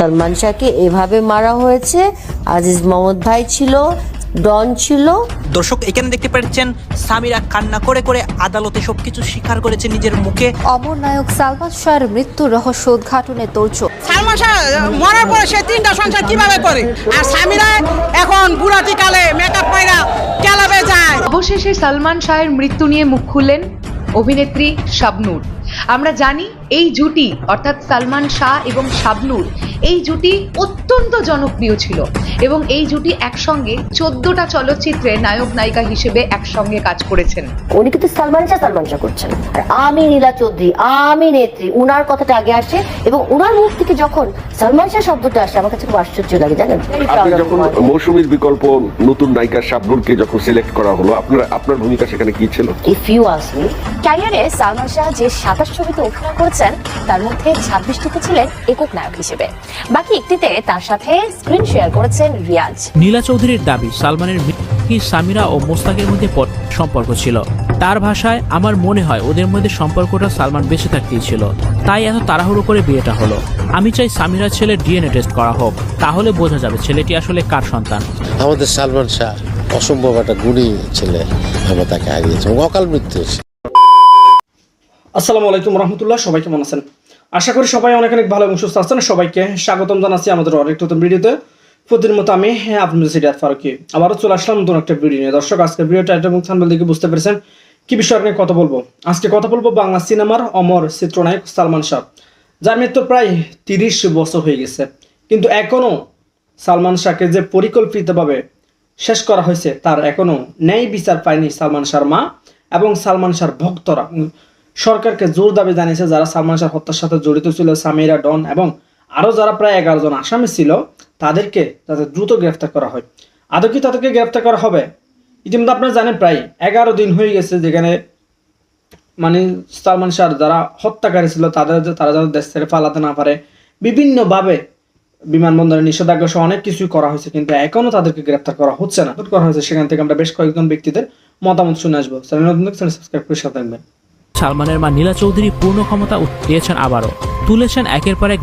সালমান শাহকে এভাবে মারা হয়েছে। আজিজ মোহাম্মদ ভাই ছিল ডন ছিল। দর্শক এখানে দেখতে পাচ্ছেন সামিরা কান্না করে করে আদালতে সবকিছু স্বীকার করেছে নিজের মুখে। অমর নায়ক সালমান শাহের মৃত্যুর রহস্য উদ্ঘাটনে তোলছো সালমান শাহ মরার পরে সে তিনটা সংসার কীভাবে করে? আর স্বামীরা এখন বুড়াটি কালে মেকআপ পায়রা ক্যালাবে যায়। অবশেষে সালমান শাহের মৃত্যু নিয়ে মুখ খুললেন অভিনেত্রী শাবনূর। আমরা জানি এই জুটি অর্থাৎ সালমান শাহ এবং শাবনুর এই জুটি অত্যন্ত জনপ্রিয় ছিল এবং এই জুটি একসঙ্গে চোদ্দটা চলচ্চিত্রে নায়ক নায়িকা হিসেবে একসঙ্গে কাজ করেছেন। উনি কিন্তু সালমান শাহ সালমান শাহ করছেন। আর আমি নীলা চৌধুরী আমি নেত্রী উনার কথাটা আগে আসে এবং উনার মুখ থেকে যখন সালমান শাহ শব্দটা আসে আমার কাছে খুব আশ্চর্য লাগে জানেন? আপনি যখন মৌসুমীর বিকল্প নতুন নায়িকা শাবনুরকে যখন সিলেক্ট করা হলো আপনার আপনার ভূমিকা সেখানে কি ছিল? ইফ ইউ আস মি ক্যারিয়ারে সালমান শাহ যে সাতাশ ছবিতে অভিনয় করেছেন তার মধ্যে ছাব্বিশটিতে ছিলেন একক নায়ক হিসেবে। বাকি একটিতে তার সাথে স্ক্রিন শেয়ার করেছেন রিয়াজ। নীলা চৌধুরীর দাবি সালমানের সামিরা ও মোস্তাকের মধ্যে সম্পর্ক ছিল। তার ভাষায় আমার মনে হয় ওদের মধ্যে সম্পর্কটা সালমান বেঁচে থাকতেই ছিল। তাই এত তাড়াহুড়ো করে বিয়েটা হলো। আমি চাই সামিরার ছেলে ডিএনএ টেস্ট করা হোক। তাহলে বোঝা যাবে ছেলেটি আসলে কার সন্তান। আমাদের সালমান শাহ অসম্ভব একটা গুণী ছেলে। আমরা তাকে হারিয়েছি। অকাল মৃত্যু হয়েছে আসসালামু আলাইকুম রহমতুল্লাহ, সবাই কেমন আছেন? আশা করি সবাই অনেক অনেক ভালো এবং সুস্থ আছেন। সবাইকে স্বাগতম জানাচ্ছি আমাদের অনেক নতুন ভিডিওতে। প্রতিদিন মতো আমি আপনাদের সিরিয়াত ফারুকি। আবারও চলে আসলাম নতুন একটা ভিডিও নিয়ে। দর্শক আজকে ভিডিও টাইটেল এবং থানবেল দেখে বুঝতে পেরেছেন কি বিষয় নিয়ে কথা বলব। আজকে কথা বলব বাংলা সিনেমার অমর চিত্রনায়ক সালমান শাহ, যার মৃত্যু প্রায় তিরিশ বছর হয়ে গেছে। কিন্তু এখনও সালমান শাহকে যে পরিকল্পিতভাবে শেষ করা হয়েছে, তার এখনও ন্যায় বিচার পায়নি সালমান শাহর মা এবং সালমান শাহর ভক্তরা। সরকারকে জোর দাবি জানিয়েছে যারা সালমান শাহ হত্যার সাথে জড়িত ছিল, সামিরা ডন এবং আরও যারা প্রায় এগারো জন আসামি ছিল, তাদেরকে যাতে দ্রুত গ্রেফতার করা হয়। আদৌ কি তাদেরকে গ্রেফতার করা হবে? ইতিমধ্যে আপনারা জানেন প্রায় এগারো দিন হয়ে গেছে যেখানে মানে সালমান শাহ যারা হত্যাকারী ছিল, তাদের তারা যেন দেশ ছেড়ে পালাতে না পারে। বিভিন্নভাবে বিমানবন্দরে নিষেধাজ্ঞা সহ অনেক কিছুই করা হয়েছে, কিন্তু এখনও তাদেরকে গ্রেপ্তার করা হচ্ছে না। করা হয়েছে, সেখান থেকে আমরা বেশ কয়েকজন ব্যক্তিদের মতামত শুনে আসব। চ্যানেল সাবস্ক্রাইব করে সাথে থাকবেন। সালমানের মা নীলা চৌধুরী পূর্ণ ক্ষমতা দিয়েছেন আবারও। তুলেছেন একের পর এক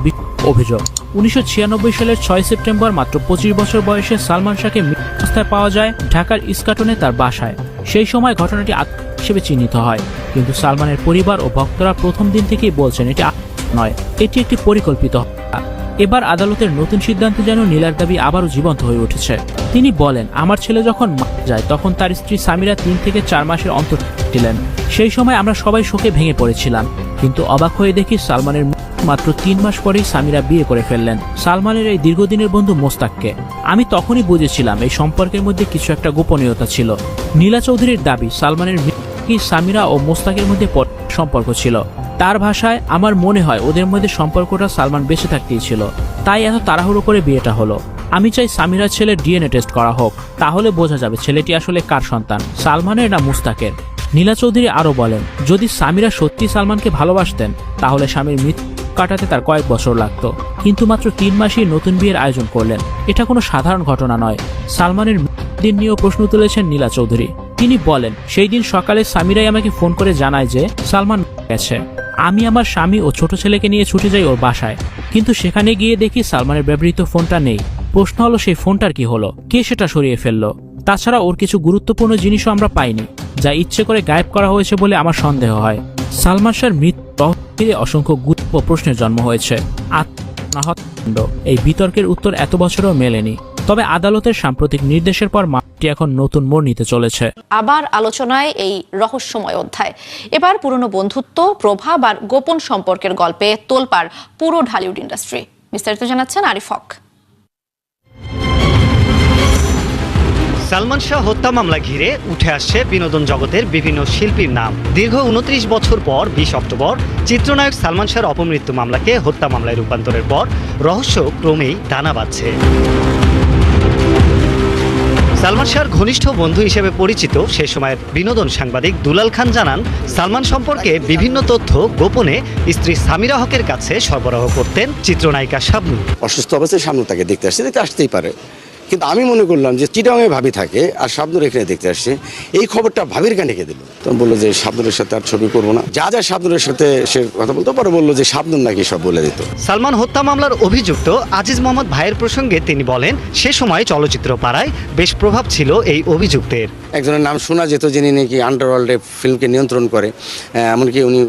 অভিযোগ। উনিশশো ছিয়ানব্বই সালের ছয় সেপ্টেম্বর মাত্র পঁচিশ বছর বয়সে সালমান শাহকে মৃত অবস্থায় পাওয়া যায় ঢাকার ইস্কাটনে তার বাসায়। সেই সময় ঘটনাটি হিসেবে চিহ্নিত হয়। কিন্তু সালমানের পরিবার ও ভক্তরা প্রথম দিন থেকেই বলছেন, এটি নয়, এটি একটি পরিকল্পিত এবার আদালতের নতুন সিদ্ধান্তে যেন নীলার দাবি আবারও জীবন্ত হয়ে উঠেছে। তিনি বলেন, আমার ছেলে যখন যায়, তখন তার স্ত্রী সামিরা তিন থেকে চার মাসের অন্তর ছিলেন সেই সময় আমরা সবাই শোকে ভেঙে পড়েছিলাম, কিন্তু অবাক হয়ে দেখি সালমানের মাত্র তিন মাস পরেই সামিরা বিয়ে করে ফেললেন। সালমানের এই দীর্ঘদিনের বন্ধু মোস্তাককে। আমি তখনই বুঝেছিলাম এই সম্পর্কের মধ্যে কিছু একটা গোপনীয়তা ছিল। নীলা চৌধুরীর দাবি, সালমানের মৃত্যু সামিরা ও মোস্তাকের মধ্যে সম্পর্ক ছিল। তার ভাষায় আমার মনে হয় ওদের মধ্যে সম্পর্কটা সালমান বেঁচে থাকতেই ছিল। তাই এত তাড়াহুড়ো করে বিয়েটা হলো। আমি চাই সামিরার ছেলে ডিএনএ টেস্ট করা হোক। তাহলে বোঝা যাবে ছেলেটি আসলে কার সন্তান, সালমানের না মুস্তাকের। নীলা চৌধুরী আরও বলেন, যদি সামিরা সত্যি সালমানকে ভালোবাসতেন, তাহলে স্বামীর মৃত্যু কাটাতে তার কয়েক বছর লাগতো। কিন্তু মাত্র তিন মাসেই নতুন বিয়ের আয়োজন করলেন। এটা কোনো সাধারণ ঘটনা নয়। সালমানের দিন নিয়েও প্রশ্ন তুলেছেন নীলা চৌধুরী। তিনি বলেন, সেই দিন সকালে সামিরাই আমাকে ফোন করে জানায় যে সালমান গেছে। আমি আমার স্বামী ও ছোট ছেলেকে নিয়ে ছুটে যাই ওর বাসায়। কিন্তু সেখানে গিয়ে দেখি সালমানের ব্যবহৃত ফোনটা নেই। প্রশ্ন হলো, সেই ফোনটার কি হলো? কে সেটা সরিয়ে ফেলল? তাছাড়া ওর কিছু গুরুত্বপূর্ণ জিনিসও আমরা পাইনি, যা ইচ্ছে করে গায়েব করা হয়েছে বলে আমার সন্দেহ হয়। সালমান শাহর মৃত্যু অসংখ্য গুরুত্ব প্রশ্নের জন্ম হয়েছে। আত্মহত্যা এই বিতর্কের উত্তর এত বছরও মেলেনি। তবে আদালতের সাম্প্রতিক নির্দেশের পর মামলাটি এখন নতুন মোড় নিতে চলেছে। আবার আলোচনায় এই রহস্যময় অধ্যায়। এবার পুরনো বন্ধুত্ব, প্রভাব আর গোপন সম্পর্কের গল্পে তোলপাড় পুরো ঢালিউড ইন্ডাস্ট্রি। বিস্তারিত জানাচ্ছেন আরিফ হক। সালমান শাহ হত্যা মামলা ঘিরে উঠে আসছে বিনোদন জগতের বিভিন্ন শিল্পীর নাম। দীর্ঘ উনত্রিশ বছর পর বিশ অক্টোবর চিত্রনায়ক সালমান শাহর অপমৃত্যু মামলাকে হত্যা মামলায় রূপান্তরের পর রহস্য ক্রমেই দানা বাঁধছে সালমান শাহর ঘনিষ্ঠ বন্ধু হিসেবে পরিচিত সে সময়ের বিনোদন সাংবাদিক দুলাল খান জানান, সালমান সম্পর্কে বিভিন্ন তথ্য গোপনে স্ত্রী সামিরা হকের কাছে সরবরাহ করতেন চিত্রনায়িকা শাবনূর। অসুস্থ অবস্থায় সামনে তাকে দেখতে আসছে, দেখতে আসতেই পারে। কিন্তু আমি মনে করলাম যে চিটাঙে ভাবি থাকে আর শাবনুর এখানে দেখতে আসছে এই খবরটা ভাবির কানে কে দিল? তখন বলল যে শাবনুরের সাথে আর ছবি করব না। যা যা শাবনুরের সাথে সে কথা বলতে পরে বলল যে শাবনুর নাকি সব বলে দিত। সালমান হত্যা মামলার অভিযুক্ত আজিজ মোহাম্মদ ভাইয়ের প্রসঙ্গে তিনি বলেন সে সময় চলচ্চিত্র পাড়ায় বেশ প্রভাব ছিল এই অভিযুক্তের। একজনের নাম শোনা যেত যিনি নাকি আন্ডারওয়ার্ল্ডে ফিল্মকে নিয়ন্ত্রণ করে এমনকি উনি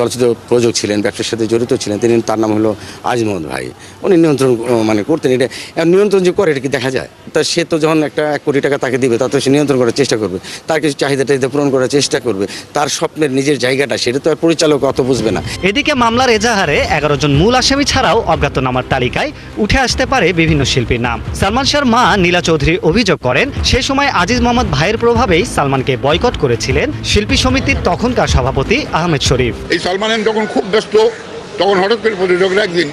চলচ্চিত্র প্রযোজক ছিলেন ব্যবসার সাথে জড়িত ছিলেন তিনি তার নাম হলো আজিজ মোহাম্মদ ভাই। উনি নিয়ন্ত্রণ মানে করতেন এটা নিয়ন্ত্রণ যে করে এটা কি দেখা যায়? তা সে তো যখন একটা এক কোটি টাকা তাকে দিবে তা তো সে নিয়ন্ত্রণ করার চেষ্টা করবে। তার কিছু চাহিদা টাহিদা পূরণ করার চেষ্টা করবে। তার স্বপ্নের নিজের জায়গাটা সেটা তো আর পরিচালক অত বুঝবে না। এদিকে মামলার এজাহারে এগারো জন মূল আসামি ছাড়াও অজ্ঞাতনামার তালিকায় উঠে আসতে পারে বিভিন্ন শিল্পীর নাম। সালমান শাহর মা নীলা চৌধুরী অভিযোগ করেন সে সময় আজিজ মোহাম্মদ ভাইয়ের প্রভাবেই সালমানকে বয়কট করেছিলেন শিল্পী সমিতির তখনকার সভাপতি আহমেদ শরীফ। এই সালমান যখন খুব ব্যস্ত, তখন হঠাৎ করে প্রযোজকরা একদিন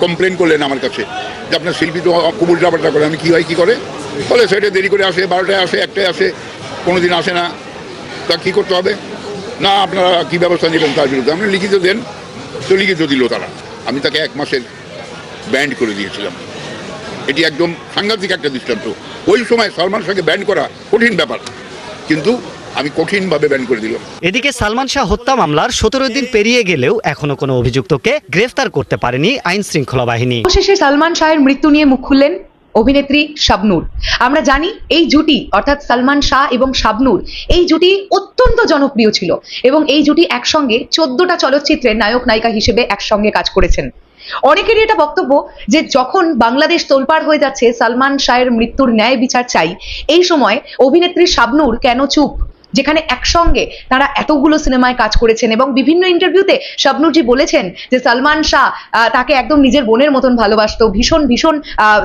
কমপ্লেন করলেন আমার কাছে যে আপনার শিল্পী তো খুব উল্টাপাল্টা করে। আমি কী হয়, কী করে? বলে, সেটা দেরি করে আসে, বারোটায় আসে, একটায় আসে কোনো দিন আসে না। তা কী করতে হবে? না, আপনারা কী ব্যবস্থা নেবেন তার বিরুদ্ধে? আপনি লিখিত দেন, তো লিখিত দিল তারা। আমি তাকে এক মাসের ব্যান্ড করে দিয়েছিলাম। এটি একদম সাংঘাতিক একটা দৃষ্টান্ত। ওই সময় সালমান শাহকে ব্যান্ড করা কঠিন ব্যাপার। কিন্তু আমি কঠিনভাবে ব্যান্ড করে দিলাম। এদিকে সালমান শাহ হত্যা মামলার সতেরো দিন পেরিয়ে গেলেও এখনও কোনো অভিযুক্তকে গ্রেফতার করতে পারেনি আইন শৃঙ্খলা বাহিনী। অবশেষে সালমান শাহের মৃত্যু নিয়ে মুখ খুললেন অভিনেত্রী শাবনূর। আমরা জানি এই জুটি অর্থাৎ সালমান শাহ এবং শাবনূর এই জুটি অত্যন্ত জনপ্রিয় ছিল এবং এই জুটি একসঙ্গে চোদ্দটা চলচ্চিত্রের নায়ক নায়িকা হিসেবে একসঙ্গে কাজ করেছেন। অনেকেরই এটা বক্তব্য যে যখন বাংলাদেশ তোলপাড় হয়ে যাচ্ছে সালমান শাহের মৃত্যুর ন্যায় বিচার চাই এই সময় অভিনেত্রী শাবনুর কেন চুপ? যেখানে একসঙ্গে তারা এতগুলো সিনেমায় কাজ করেছেন এবং বিভিন্ন ইন্টারভিউতে শাবনুরজি বলেছেন যে সালমান শাহ তাকে একদম নিজের বোনের মতন ভালোবাসত, ভীষণ ভীষণ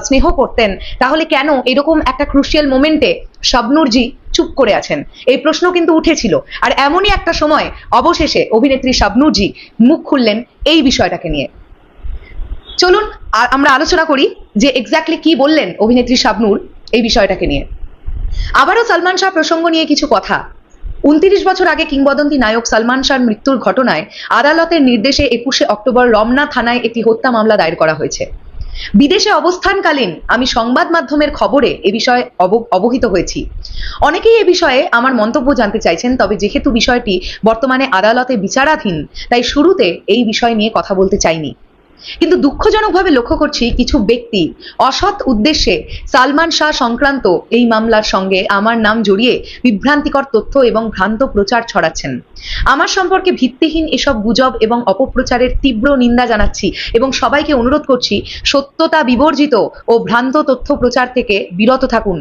স্নেহ করতেন। তাহলে কেন এরকম একটা ক্রুশিয়াল মোমেন্টে শাবনুরজি চুপ করে আছেন? এই প্রশ্ন কিন্তু উঠেছিল। আর এমনই একটা সময়, অবশেষে অভিনেত্রী শাবনুরজি মুখ খুললেন এই বিষয়টাকে নিয়ে। চলুন আমরা আলোচনা করি যে এক্স্যাক্টলি কি বললেন অভিনেত্রী শাবনূর এই বিষয়টাকে নিয়ে। আবারও সালমান শাহ প্রসঙ্গ নিয়ে কিছু কথা। উনত্রিশ বছর আগে কিংবদন্তি নায়ক সালমান শাহর মৃত্যুর ঘটনায় আদালতের নির্দেশে একুশে অক্টোবর রমনা থানায় একটি হত্যা মামলা দায়ের করা হয়েছে। বিদেশে অবস্থানকালীন আমি সংবাদ মাধ্যমের খবরে এ বিষয়ে অব- অবহিত হয়েছি। অনেকেই এ বিষয়ে আমার মন্তব্য জানতে চাইছেন, তবে যেহেতু বিষয়টি বর্তমানে আদালতে বিচারাধীন, তাই শুরুতে এই বিষয় নিয়ে কথা বলতে চাইনি। কিন্তু দুঃখজনকভাবে লক্ষ্য করছি কিছু ব্যক্তি অসৎ উদ্দেশ্যে সালমান শাহ সংক্রান্ত এই মামলার সঙ্গে আমার নাম জড়িয়ে বিভ্রান্তিকর তথ্য এবং ভ্রান্ত প্রচার ছড়াচ্ছেন। আমার সম্পর্কে ভিত্তিহীন এসব গুজব এবং অপপ্রচারের তীব্র নিন্দা জানাচ্ছি এবং সবাইকে অনুরোধ করছি সত্যতা বিবর্জিত ও ভ্রান্ত তথ্য প্রচার থেকে বিরত থাকুন।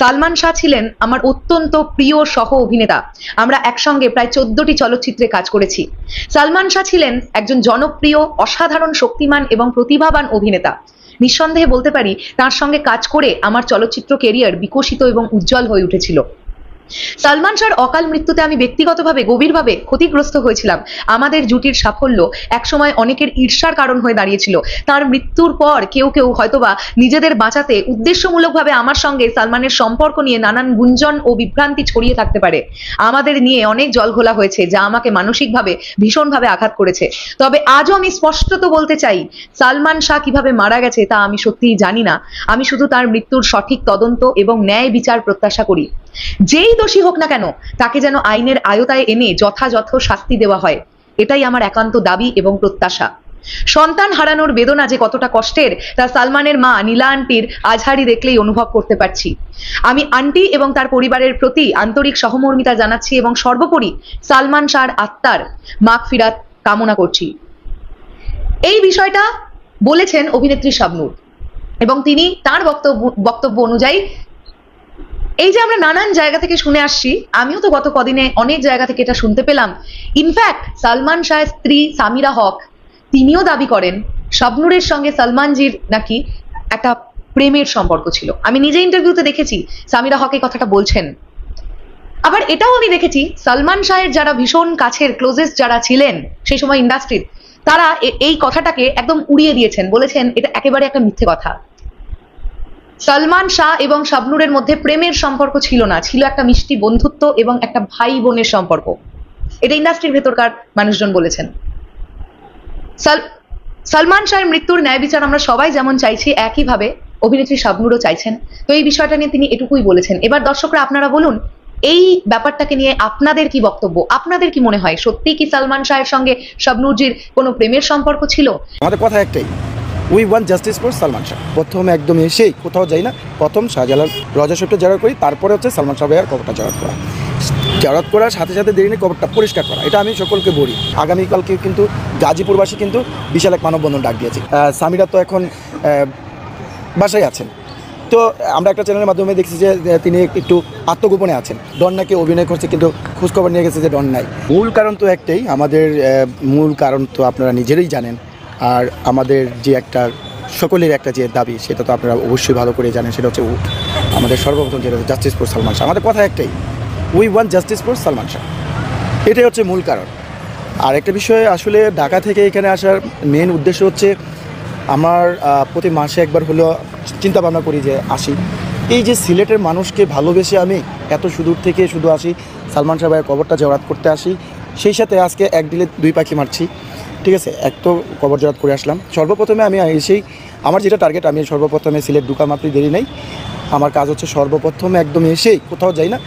সালমান শাহ ছিলেন আমার অত্যন্ত প্রিয় সহ অভিনেতা। আমরা একসঙ্গে প্রায় চোদ্দটি চলচ্চিত্রে কাজ করেছি। সালমান শাহ ছিলেন একজন জনপ্রিয়, অসাধারণ শক্তিমান এবং প্রতিভাবান অভিনেতা। নিঃসন্দেহে বলতে পারি, তার সঙ্গে কাজ করে আমার চলচ্চিত্র কেরিয়ার বিকশিত এবং উজ্জ্বল হয়ে উঠেছিল। সালমান শাহর অকাল মৃত্যুতে আমি ব্যক্তিগতভাবে গভীরভাবে ক্ষতিগ্রস্ত হয়েছিলাম। আমাদের জুটির সাফল্য একসময় অনেকের ঈর্ষার কারণ হয়ে দাঁড়িয়েছিল। তার মৃত্যুর পর কেউ কেউ হয়তোবা নিজেদের বাঁচাতে উদ্দেশ্যমূলকভাবে আমার সঙ্গে সালমানের সম্পর্ক নিয়ে নানান গুঞ্জন ও বিভ্রান্তি ছড়িয়ে থাকতে পারে। আমাদের নিয়ে অনেক জলঘোলা হয়েছে যা আমাকে মানসিকভাবে ভীষণভাবে আঘাত করেছে। তবে আজও আমি স্পষ্টত বলতে চাই, সালমান শাহ কীভাবে মারা গেছে তা আমি সত্যিই জানি না। আমি শুধু তার মৃত্যুর সঠিক তদন্ত এবং ন্যায় বিচার প্রত্যাশা করি। যেই দোষী হোক না কেন, তাকে যেন আইনের আয়তায় এনে যথাযথ শাস্তি দেওয়া হয়। এটাই আমার একান্ত দাবি এবং প্রত্যাশা। সন্তান হারানোর বেদনা যে কতটা কষ্টের, তা সালমানের মা নীলা আন্টির আজহারি দেখলেই অনুভব করতে পারছি। আমি আন্টি এবং তার পরিবারের প্রতি আন্তরিক সহমর্মিতা জানাচ্ছি এবং সর্বোপরি সালমান শাহর আত্মার মাগ ফিরাত কামনা করছি। এই বিষয়টা বলেছেন অভিনেত্রী শাবনূর এবং তিনি তার বক্তব্য বক্তব্য অনুযায়ী এই যে আমরা নানান জায়গা থেকে শুনে আসছি, আমিও তো গত কদিনে অনেক জায়গা থেকে এটা শুনতে পেলাম। ইনফ্যাক্ট সালমান শাহের স্ত্রী সামিরা হক, তিনিও দাবি করেন, শাবনুরের সঙ্গে সালমানজির নাকি একটা প্রেমের সম্পর্ক ছিল। আমি নিজে ইন্টারভিউতে দেখেছি, সামিরা হক এই কথাটা বলছেন। আবার এটাও আমি দেখেছি, সালমান শাহের যারা ভীষণ কাছের ক্লোজেস্ট যারা ছিলেন সেই সময় ইন্ডাস্ট্রির তারা এই কথাটাকে একদম উড়িয়ে দিয়েছেন, বলেছেন এটা একেবারে একটা মিথ্যে কথা। সালমান শাহ এবং শাবনুরের মধ্যে প্রেমের সম্পর্ক ছিল না। ছিল একটা মিষ্টি বন্ধুত্ব এবং একটা ভাই বোনের সম্পর্ক। এটা ইন্ডাস্ট্রির ভেতরকার মানুষজন বলেছেন। সাল- সালমান শাহের মৃত্যুর ন্যায় বিচার আমরা সবাই যেমন চাইছি, একইভাবে অভিনেত্রী শাবনুরও চাইছেন। তো এই বিষয়টা নিয়ে তিনি এটুকুই বলেছেন। এবার দর্শকরা আপনারা বলুন, এই ব্যাপারটাকে নিয়ে আপনাদের কি বক্তব্য? আপনাদের কি মনে হয়, সত্যি কি সালমান শাহের সঙ্গে শাবনুরজির কোনো প্রেমের সম্পর্ক ছিল? আমাদের কথা একটাই we want justice for Salman Shah. প্রথম একদম এসেই কোথাও যাই না। প্রথম শাহজালাল রজা শপটা জড়াত করি, তারপরে হচ্ছে সালমান শাহ ভাইয়ার কবরটা জড়াত করা। জড়াত করার সাথে সাথে দেরি নেই কবরটা পরিষ্কার করা। এটা আমি সকলকে বলি। আগামীকালকে কিন্তু গাজীপুরবাসী কিন্তু বিশাল এক মানববন্ধন ডাক দিয়েছে। সামিরা তো এখন বাসায় আছেন। তো আমরা একটা চ্যানেলের মাধ্যমে দেখছি যে তিনি একটু আত্মগোপনে আছেন। ডন নাকি অভিনয় করছে, কিন্তু খোঁজখবর নিয়ে গেছে যে ডন নাই। মূল কারণ তো একটাই। আমাদের মূল কারণ তো আপনারা নিজেরাই জানেন। আর আমাদের যে একটা, সকলের একটা যে দাবি, সেটা তো আপনারা অবশ্যই ভালো করে জানেন, সেটা হচ্ছে আমাদের সর্বপ্রথম যেটা হচ্ছে জাস্টিস ফর সালমান শাহ। আমাদের কথা একটাই we want justice for Salman Shah. এটাই হচ্ছে মূল কারণ। আর একটা বিষয়, আসলে ঢাকা থেকে এখানে আসার মেন উদ্দেশ্য হচ্ছে, আমার প্রতি মাসে একবার হলেও চিন্তা ভাবনা করি যে আসি। এই যে সিলেটের মানুষকে ভালোবেসে আমি এত সুদূর থেকে শুধু আসি, সালমান সাহেবের কবরটা জড়াত করতে আসি, সেই সাথে আজকে এক দিলে দুই পাখি মারছি। ঠিক আছে, এক তো কবর জড়াত করে আসলাম। সর্বপ্রথমে আমি এসেই, আমার যেটা টার্গেট আমি সর্বপ্রথমে সিলেট ঢুকা মাত্রই দেরি নেই। আমার কাজ হচ্ছে সর্বপ্রথমে একদম এসেই, কোথাও যাই না,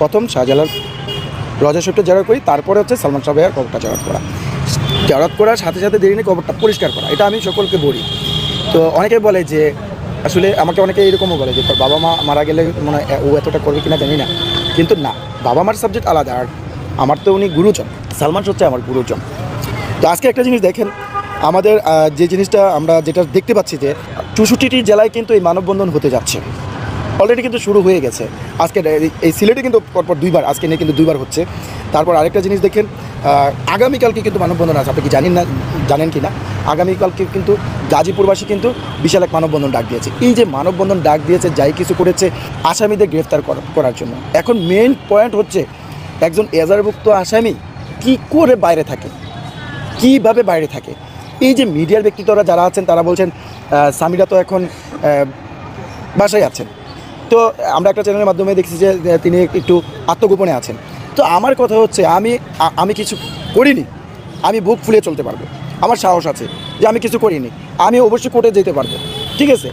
প্রথম শাহজালাল রজা শপটা জড়াত করি, তারপরে হচ্ছে সালমান শাহ ভাইয়ার কবরটা জড়াত করা। জড়াত করার সাথে সাথে দেরি নেই, কবরটা পরিষ্কার করা, এটা আমি সকলকে বলি। তো অনেকে বলে যে, আসলে আমাকে অনেকে এরকমও বলে যে, তোর বাবা মা মারা গেলে মনে ও এতটা করবে কিনা জানি না। কিন্তু না, বাবা মার সাবজেক্ট আলাদা, আর আমার তো উনি গুরুজন, সালমান হচ্ছে আমার গুরুজন। তো আজকে একটা জিনিস দেখেন, আমাদের যে জিনিসটা আমরা যেটা দেখতে পাচ্ছি যে চৌষট্টিটি জেলায় কিন্তু এই মানববন্ধন হতে যাচ্ছে। অলরেডি কিন্তু শুরু হয়ে গেছে। আজকে এই- সিলেটে কিন্তু পরপর দুইবার, আজকে নিয়ে কিন্তু দুইবার হচ্ছে। তারপর আরেকটা জিনিস দেখেন আগামীকালকে কিন্তু মানববন্ধন আছে। আপনি কি জানেন না, জানেন কি না? আগামীকালকে কিন্তু গাজীপুরবাসী কিন্তু বিশাল এক মানববন্ধন ডাক দিয়েছে। এই যে মানববন্ধন ডাক দিয়েছে, যাই কিছু করেছে, আসামিদের গ্রেফতার করা- করার জন্য। এখন মেইন পয়েন্ট হচ্ছে, একজন এজারভুক্ত আসামি কি করে বাইরে থাকে? কীভাবে বাইরে থাকে? এই যে মিডিয়ার ব্যক্তিত্বরা যারা আছেন, তারা বলছেন সামিরা তো এখন বাসায় আছেন। তো আমরা একটা চ্যানেলের মাধ্যমে দেখছি যে তিনি একটু আত্মগোপনে আছেন। তো আমার কথা হচ্ছে, আমি আমি কিছু করিনি, আমি বুক ফুলিয়ে চলতে পারব। আমার সাহস আছে যে আমি কিছু করিনি, আমি অবশ্যই কোর্টে যেতে পারব। ঠিক আছে?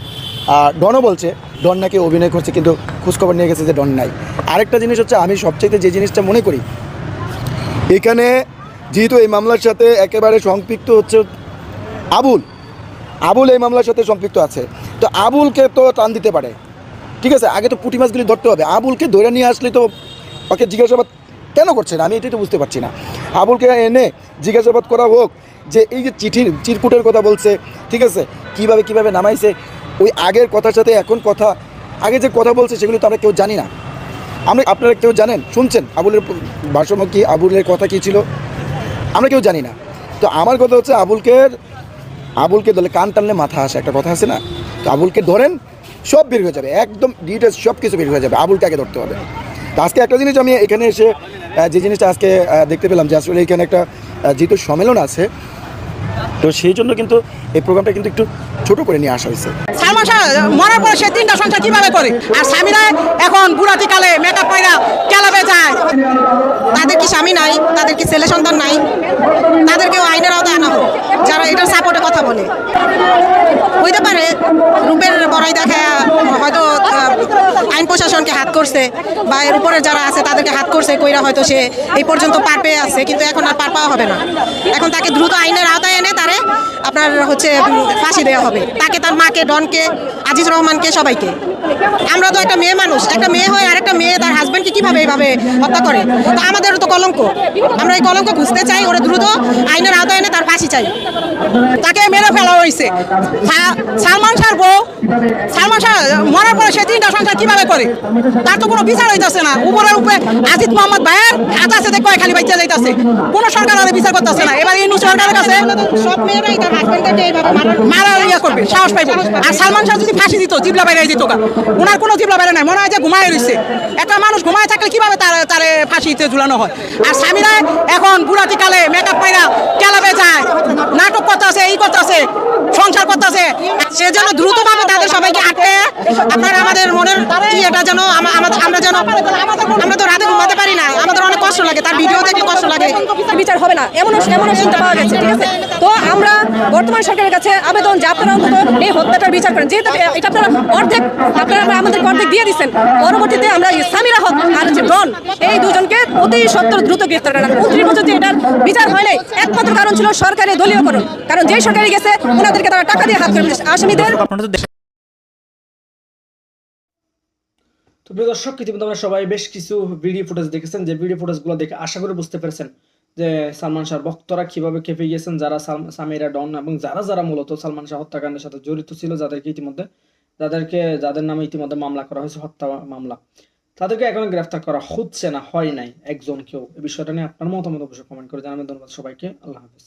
আর ডনও বলছে, ডন নাকি অভিনয় করছে, কিন্তু খোঁজখবর নিয়ে গেছে যে ডন নাই। আরেকটা জিনিস হচ্ছে, আমি সবচেয়ে যে জিনিসটা মনে করি, এখানে যেহেতু এই মামলার সাথে একেবারে সম্পৃক্ত হচ্ছে আবুল আবুল এই মামলার সাথে সম্পৃক্ত আছে। তো আবুলকে তো টান দিতে পারে। ঠিক আছে, আগে তো পুঁটি মাছগুলি ধরতে হবে। আবুলকে ধরে নিয়ে আসলে তো ওকে জিজ্ঞাসাবাদ কেন করছে না আমি এটাই তো বুঝতে পারছি না। আবুলকে এনে জিজ্ঞাসাবাদ করা হোক যে এই যে চিঠির, চিরকুটের কথা বলছে, ঠিক আছে, কীভাবে কীভাবে নামাইছে, ওই আগের কথার সাথে এখন কথা, আগে যে কথা বলছে সেগুলি তো আমরা কেউ জানি না। আমরা আপনারা কেউ জানেন, শুনছেন? আবুলের ভারসাম্য কী? আবুলের কথা কী ছিল? আমরা কেউ জানি না। তো আমার কথা হচ্ছে আবুলকে আবুলকে ধরলে কান টানলে মাথা আসে, একটা কথা আছে না? তো আবুলকে ধরেন, সব বের হয়ে যাবে, একদম ডিটেলস সব কিছু বের হয়ে যাবে, আবুলকে আগে ধরতে হবে। তো আজকে একটা জিনিস আমি এখানে এসে যে জিনিসটা আজকে দেখতে পেলাম যে আসলে এখানে একটা যেহেতু সম্মেলন আছে, তো সেই জন্য কিন্তু এই প্রোগ্রামটা কিন্তু একটু ছোট করে নিয়ে আসা হয়েছে। মরার পরে সে তিনটা সংসার কীভাবে করে? আর স্বামীরা এখন বুড়াতি কালে মেকআপ পাইরা ক্যালাবে যায়। তাদের কি স্বামী নাই? তাদের কি ছেলে সন্তান নাই? তাদেরকেও আইনের আওতায় আনা হোক, যারা এটার সাপোর্টে কথা বলে। হইতে পারে, রূপের বড়াই দেখা, হয়তো আইন প্রশাসনকে হাত করছে, বা এর উপরে যারা আছে তাদেরকে হাত করছে, কইরা হয়তো সে এই পর্যন্ত পার পেয়ে আছে, কিন্তু এখন আর পার পাওয়া হবে না। এখন তাকে দ্রুত আইনের আওতায় এনে তারে আপনার হচ্ছে ফাঁসি দেওয়া হবে। তাকে তার মাকে, ডনকে, আজিজ রহমানকে, সবাইকে। আমরা তো একটা মেয়ে মানুষ। একটা মেয়ে হয়ে আরেকটা মেয়ে তার হাজব্যান্ডকে কীভাবে এইভাবে হত্যা করে? তো আমাদেরও তো কলঙ্ক। আমরা এই কলঙ্ক খুঁজতে চাই, ওরা দ্রুত আইনের আওতায় এনে তার ফাঁসি চাই। তাকে মেরে ফেলা হয়েছে। সালমান শাহর বউ, সালমান শাহ মরার পরে সে তিনটা সংসার কীভাবে করে? তার তো কোনো বিচার হইতেছে না। উপরের উপরে আজিদ মোহাম্মদ ভাইয়ের হাত আছে দেখো খালি বাচ্চা যাইতেছে। কোনো সরকার বিচার করতেছে না। এবার এই সরকারের কাছে সব মেয়েরাই তার মারা ইয়া করবে সাহস পাইবে। আর সালমান শাহ যদি ফাঁসি দিত জিবলা বাইরে দিত ওনার কোনো জিবলা বাইরে নাই মনে হয় যে ঘুমায় রয়েছে একটা মানুষ ঘুমায় থাকলে কীভাবে তার তারে ফাঁসিতে ঝুলানো হয়? আর স্বামীরা এখন বুড়াতিকালে মেকআপ পাইরা ক্যালাবে যায় নাটক করতেছে এই করতেছে সংসার করতেছে। সেজন্য দ্রুতভাবে তাদের সবাইকে আটকে আপনার আমাদের মনের ইয়েটা যেন আমা- আমা- আমরা যেন আমরা তো রাতে ঘুমাতে পারি না। আমাদের অনেক কষ্ট লাগে তার ভিডিও দেখলে কষ্ট লাগে। বিচার হবে না। এমনও শুনতে পাওয়া গেছে ঠিক আছে? তো বর্তমান সরকারের কাছে আবেদন যে আপনারা অন্তত এই হত্যাটার বিচার করেন যেহেতু এটা আপনারা অর্ধেক আপনারা আমাদের অর্ধেক দিয়ে দিচ্ছেন পরবর্তীতে আমরা সামিরা হক আর হচ্ছে ডন এই দুজনকে অতি সত্তর দ্রুত গ্রেফতার করেন উনত্রিশ বছর যে এটার বিচার হয় নাই একমাত্র কারণ ছিল সরকারের দলীয়করণ। কারণ যেই সরকারি গেছে ওনাদেরকে তারা টাকা দিয়ে হাত করে আসামিদের তো প্রিয় দর্শক ইতিমধ্যে আমরা সবাই বেশ কিছু ভিডিও ফুটেজ দেখেছেন। যে ভিডিও ফুটেজগুলো দেখে আশা করি বুঝতে পেরেছেন। যে সালমান শাহর ভক্তরা কীভাবে খেপে গিয়েছেন, যারা সামিরা ডন এবং যারা যারা মূলত সালমান শাহ হত্যাকাণ্ডের সাথে জড়িত ছিল, যাদেরকে ইতিমধ্যে যাদেরকে, যাদের নামে ইতিমধ্যে মামলা করা হয়েছে, হত্যা মামলা। তাদেরকে এখন গ্রেফতার করা হচ্ছে না, হয় নাই। একজন কেউ। এই বিষয়টা নিয়ে আপনার মতামত অবশ্যই কমেন্ট করে জানাবেন। ধন্যবাদ সবাইকে। আল্লাহ হাফিজ।